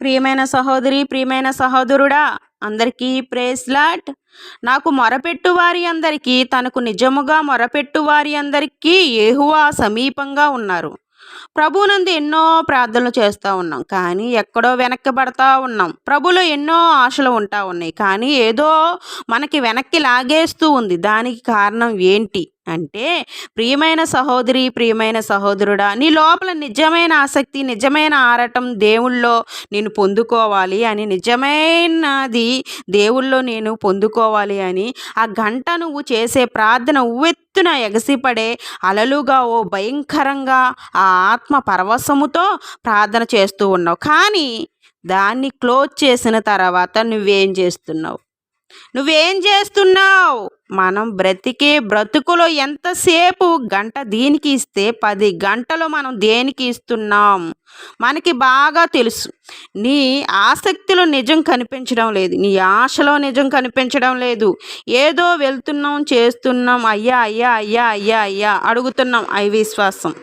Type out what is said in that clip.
ప్రియమైన సహోదరి ప్రియమైన సహోదరుడా అందరికీ ప్రేస్లాట్ నాకు మొరపెట్టు వారి అందరికీ తనకు నిజముగా మొరపెట్టు వారి అందరికీ ఏహువా సమీపంగా ఉన్నారు. ప్రభునందు ఎన్నో ప్రార్థనలు చేస్తూ ఉన్నాం. కానీ ఎక్కడో వెనక్కి పడతా ఉన్నాం. ప్రభులో ఎన్నో ఆశలు ఉంటా ఉన్నాయి. కానీ ఏదో మనకి వెనక్కి లాగేస్తూ ఉంది. దానికి కారణం ఏంటి? అంటే ప్రియమైన సహోదరి ప్రియమైన సహోదరుడా నీ లోపల నిజమైన ఆసక్తి నిజమైన ఆరటం దేవుళ్ళో నేను పొందుకోవాలి అని నిజమైనది దేవుళ్ళో నేను పొందుకోవాలి అని ఆ గంట నువ్వు చేసే ప్రార్థన ఉవ్వెత్తున ఎగసిపడే అలలుగా ఓ భయంకరంగా ఆ ఆత్మ పరవశముతో ప్రార్థన చేస్తూ ఉన్నావు. కానీ దాన్ని క్లోజ్ చేసిన తర్వాత నువ్వేం చేస్తున్నావు? నువ్వేం చేస్తున్నావు? మనం బ్రతికే బ్రతుకులో ఎంతసేపు గంట దీనికి ఇస్తే పది గంటలు మనం దేనికి ఇస్తున్నాం? మనకి బాగా తెలుసు. నీ ఆసక్తిలో నిజం కనిపించడం లేదు. నీ ఆశలో నిజం కనిపించడం లేదు. ఏదో వెళ్తున్నాం చేస్తున్నాం అయ్యా అయ్యా అయ్యా అయ్యా అయ్యా అడుగుతున్నాం. అవి విశ్వాసం.